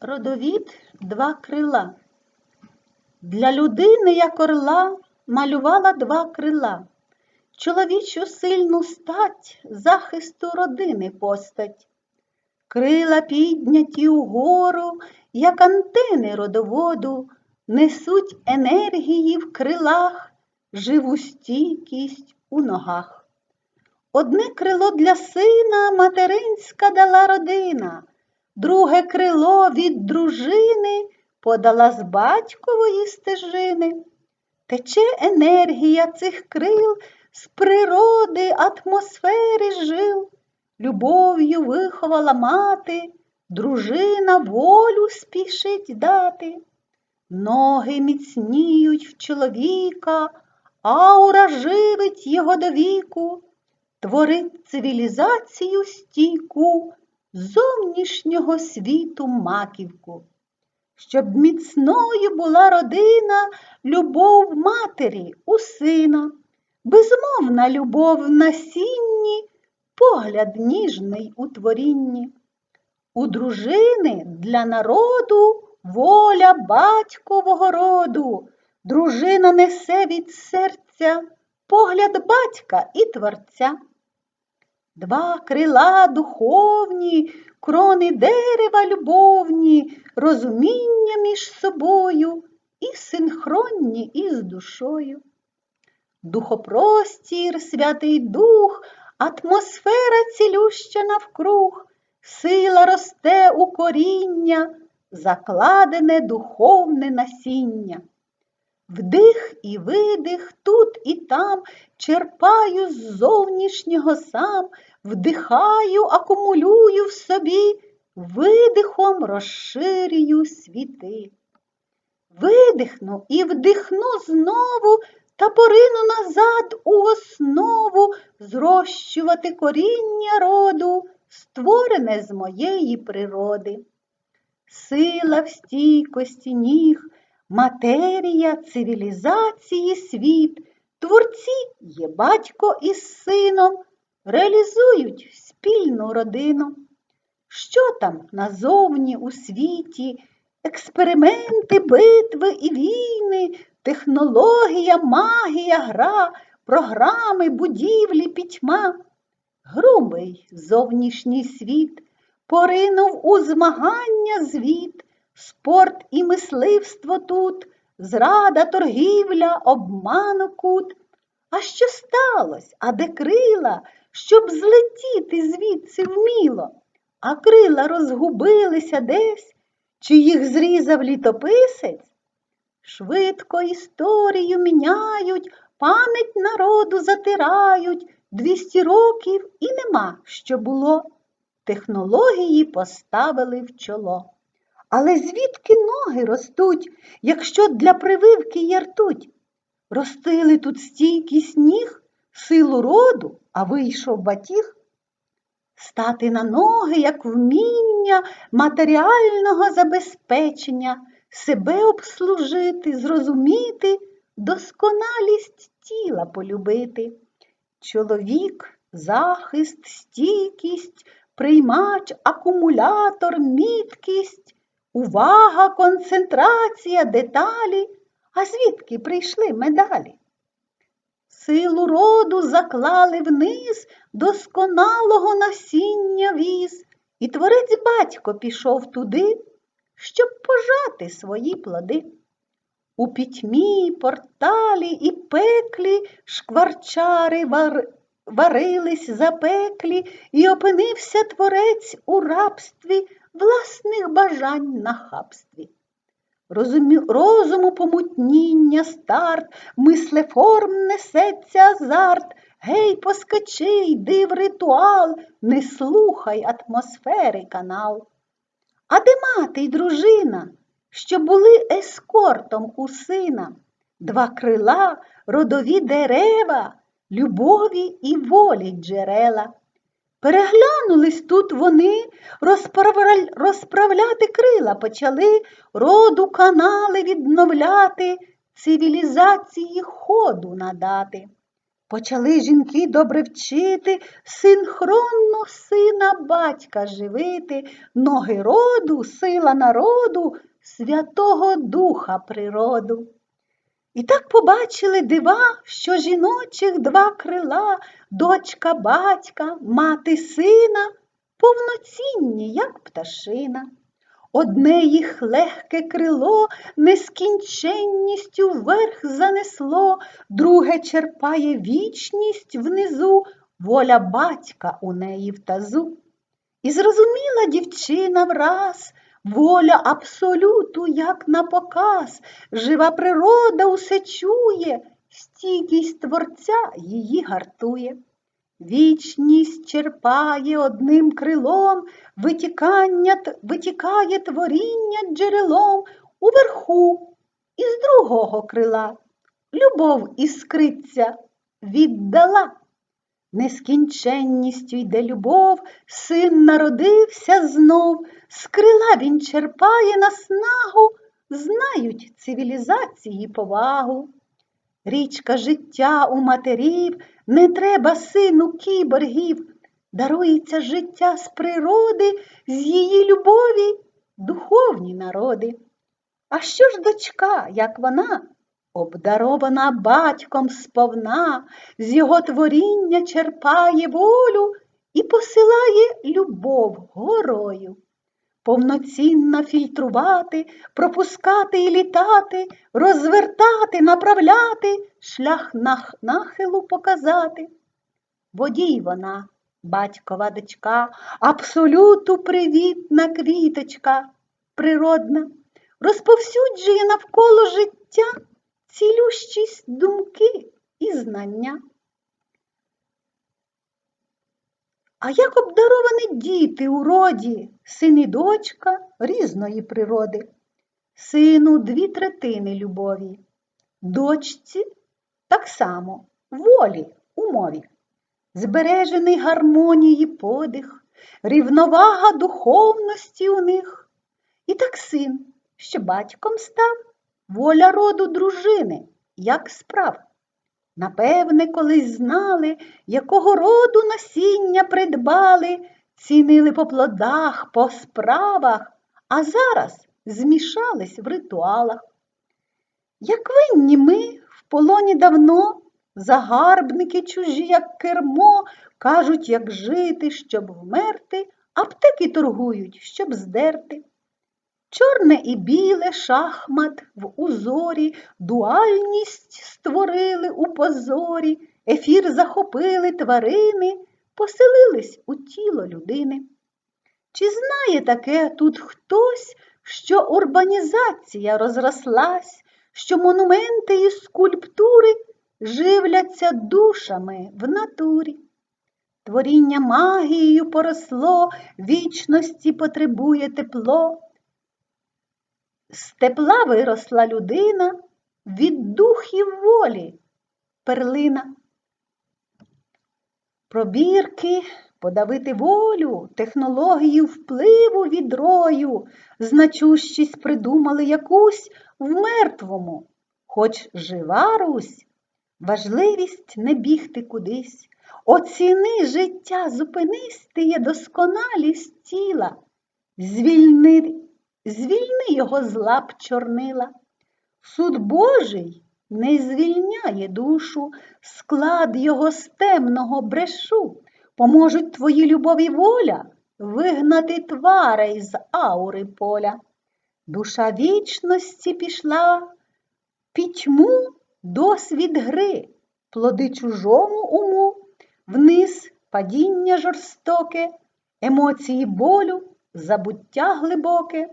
родовід два крила. Для людини, як орла, малювала два крила. Чоловічу сильну стать, захисту родини постать. Крила підняті угору, як антени родоводу, несуть енергії в крилах, живу стійкість у ногах. Одне крило для сина материнська дала родина, друге крило від дружини подала з батькової стежини. Тече енергія цих крил з природи, атмосфери жил, любов'ю виховала мати, дружина волю спішить дати. Ноги міцніють в чоловіка, аура живить його до віку, творить цивілізацію стійку зовнішнього світу маківку. Щоб міцною була родина, любов матері у сина, безмовна любов в насінні, погляд ніжний у творінні. У дружини для народу воля батькового роду. Дружина несе від серця погляд батька і творця. Два крила духовні, крони дерева любовні, розуміння між собою і синхронні із душою. Духопростір, Святий Дух, атмосфера цілюща навкруг, сила росте у коріння, закладене духовне насіння. Вдих і видих тут і там черпаю з зовнішнього сам, вдихаю, акумулюю в собі, видихом розширюю світи. Видихну і вдихну знову та порину назад у основу зрощувати коріння роду, створене з моєї природи. Сила в стійкості ніг, матерія цивілізації світ, творці є батько із сином, реалізують спільну родину. Що там назовні у світі? Експерименти, битви і війни, технологія, магія, гра, програми, будівлі, пітьма. Грубий зовнішній світ поринув у змагання звіт, спорт і мисливство тут, зрада, торгівля, обману кут. А що сталося? А де крила, щоб злетіти звідси вміло? А крила розгубилися десь, чи їх зрізав літописець? Швидко історію міняють, пам'ять народу затирають, двісті років і нема, що було. Технології поставили в чоло. Але звідки ноги ростуть, якщо для прививки є ртуть? Ростили тут стійкість ніг, силу роду, а вийшов батіг? Стати на ноги, як вміння матеріального забезпечення, себе обслужити, зрозуміти, досконалість тіла полюбити. Чоловік, захист, стійкість, приймач, акумулятор, міткість, увага, концентрація, деталі. А звідки прийшли медалі? Силу роду заклали вниз досконалого насіння віз, і творець батько пішов туди, щоб пожати свої плоди. У пітьмі, порталі і пеклі шкварчари вар... варились запеклі, і опинився творець у рабстві власних бажань на хабстві. Розумі... Розуму помутніння старт, мислеформ несеться азарт, гей, поскочи, йди в ритуал, не слухай атмосфери канал. А де мати й дружина, що були ескортом у сина, два крила, родові дерева, любові і волі джерела. Переглянулись тут вони, розправля- розправляти крила почали, роду канали відновляти, цивілізації ходу надати. Почали жінки добре вчити, синхронно сина батька живити, ноги роду, сила народу, Святого Духа природу. І так побачили дива, що жіночих два крила, дочка батька, мати сина, повноцінні, як пташина. Одне їх легке крило нескінченністю вверх занесло, друге черпає вічність внизу, воля батька у неї в тазу. І зрозуміла дівчина враз, воля абсолюту, як на показ, жива природа усе чує, стійкість творця її гартує. Вічність черпає одним крилом, витікання, витікає творіння джерелом уверху, із другого крила. Любов іскриться віддала. Нескінченністю йде любов, син народився знов, з крила він черпає наснагу, знають цивілізації повагу. Річка життя у матерів, не треба сину кіборгів, дарується життя з природи, з її любові духовні народи. А що ж дочка, як вона, обдарована батьком сповна, з його творіння черпає волю і посилає любов горою. Повноцінно фільтрувати, пропускати і літати, розвертати, направляти, шлях нах- нахилу показати. Водій вона, батькова дочка, абсолюту привітна квіточка, природна, розповсюджує навколо життя цілющість думки і знання. А як обдаровані діти у роді, син і дочка різної природи, сину дві третини любові, дочці так само волі у мові, збережений гармонії подих, рівновага духовності у них. І так син, що батьком став, воля роду дружини, як справ. Напевне, колись знали, якого роду насіння придбали, цінили по плодах, по справах, а зараз змішались в ритуалах. Як винні ми в полоні давно, загарбники чужі, як кермо, кажуть, як жити, щоб вмерти, аптеки торгують, щоб здерти. Чорне і біле шахмат в узорі, дуальність створили у позорі, ефір захопили тварини, поселились у тіло людини. Чи знає таке тут хтось, що урбанізація розрослась, що монументи і скульптури живляться душами в натурі? Творіння магією поросло, вічності потребує тепло. З тепла виросла людина, від духів волі перлина. Пробірки, подавити волю, технологію впливу відрою, значущість придумали якусь в мертвому, хоч жива Русь, важливість не бігти кудись. Оціни життя, зупинись, ти є досконалість тіла, звільни звільни його з лап чорнила. Суд Божий не звільняє душу, склад його з темного брешу, поможуть твої любов і воля вигнати тварей з аури поля. Душа вічності пішла пітьму досвід гри, плоди чужому уму, вниз падіння жорстоке, емоції болю, забуття глибоке.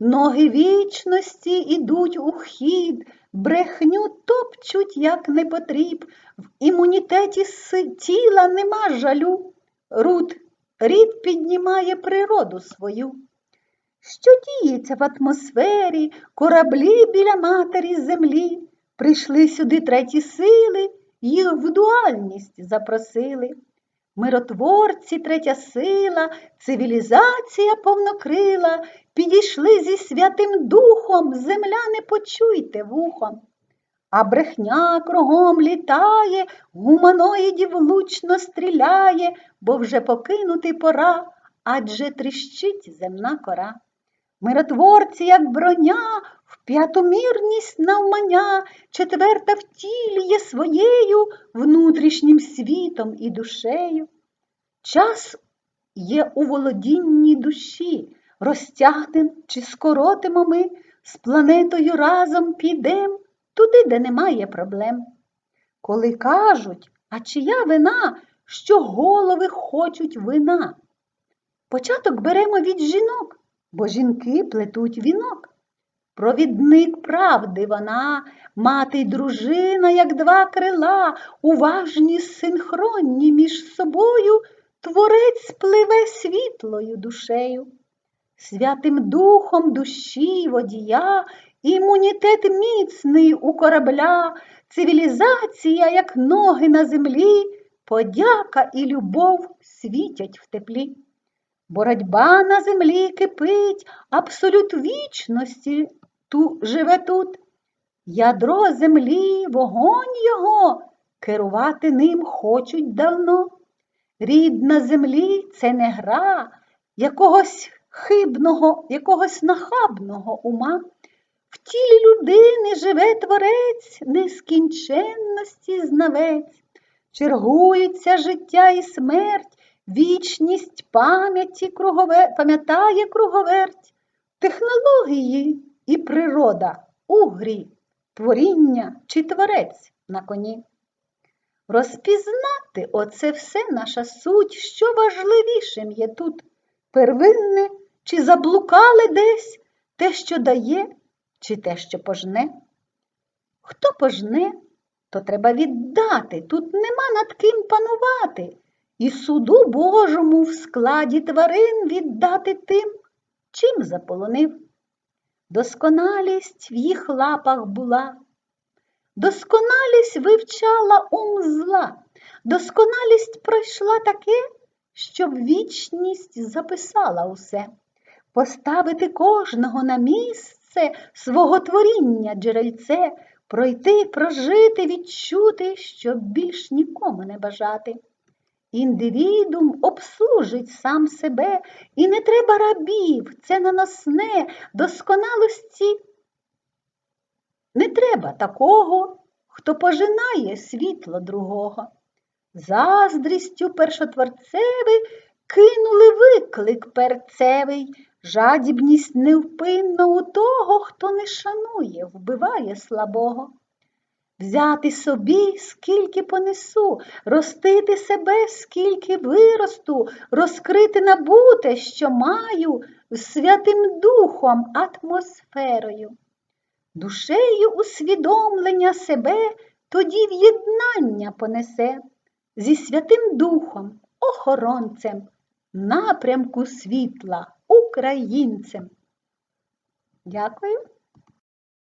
Ноги вічності ідуть у хід, брехню топчуть, як непотріб, в імунітеті тіла нема жалю. Руд, рід піднімає природу свою. Що діється в атмосфері, кораблі біля матері землі, прийшли сюди треті сили, їх в дуальність запросили. Миротворці, третя сила, цивілізація повнокрила, підійшли зі Святим Духом, земля не почуйте вухом. а брехня кругом літає, гуманоїдів влучно стріляє, бо вже покинути пора, адже тріщить земна кора. Миротворці, як броня, в п'ятомірність навмання, четверта втілює своєю внутрішнім світом і душею. Час є у володінні душі, розтягнем чи скоротимо ми, з планетою разом підем туди, де немає проблем. Коли кажуть, а чия вина, що голови хочуть вина? Початок беремо від жінок, бо жінки плетуть вінок. Провідник правди вона, мати й дружина, як два крила, уважні, синхронні між собою, творець пливе світлою душею. Святим духом душі водія, імунітет міцний у корабля, цивілізація, як ноги на землі, подяка і любов світять в теплі. Боротьба на землі кипить, абсолют вічності ту, живе тут. Ядро землі, вогонь його, керувати ним хочуть давно. Рід на землі це не гра якогось хибного, якогось нахабного ума. В тілі людини живе творець нескінченності знавець, чергується життя і смерть, вічність пам'яті кругове, пам'ятає круговерть, технології і природа у грі, творіння чи творець на коні. Розпізнати оце все наша суть, що важливішим є тут первинне, чи заблукали десь те, що дає, чи те, що пожне. Хто пожне, то треба віддати, тут нема над ким панувати, і суду Божому в складі тварин віддати тим, чим заполонив. Досконалість в їх лапах була, досконалість вивчала ум зла, досконалість пройшла таке, щоб вічність записала усе, поставити кожного на місце свого творіння джерельце, пройти, прожити, відчути, щоб більш нікому не бажати. Індивідум обслужить сам себе, і не треба рабів, це наносне досконалості. Не треба такого, хто пожинає світло другого. Заздрістю першотворцевий кинули виклик перцевий, жадібність невпинна у того, хто не шанує, вбиває слабого. Взяти собі, скільки понесу, ростити себе, скільки виросту, розкрити набуте, що маю, святим духом, атмосферою. Душею усвідомлення себе тоді в'єднання понесе зі Святим Духом, охоронцем, напрямку світла, українцем. Дякую.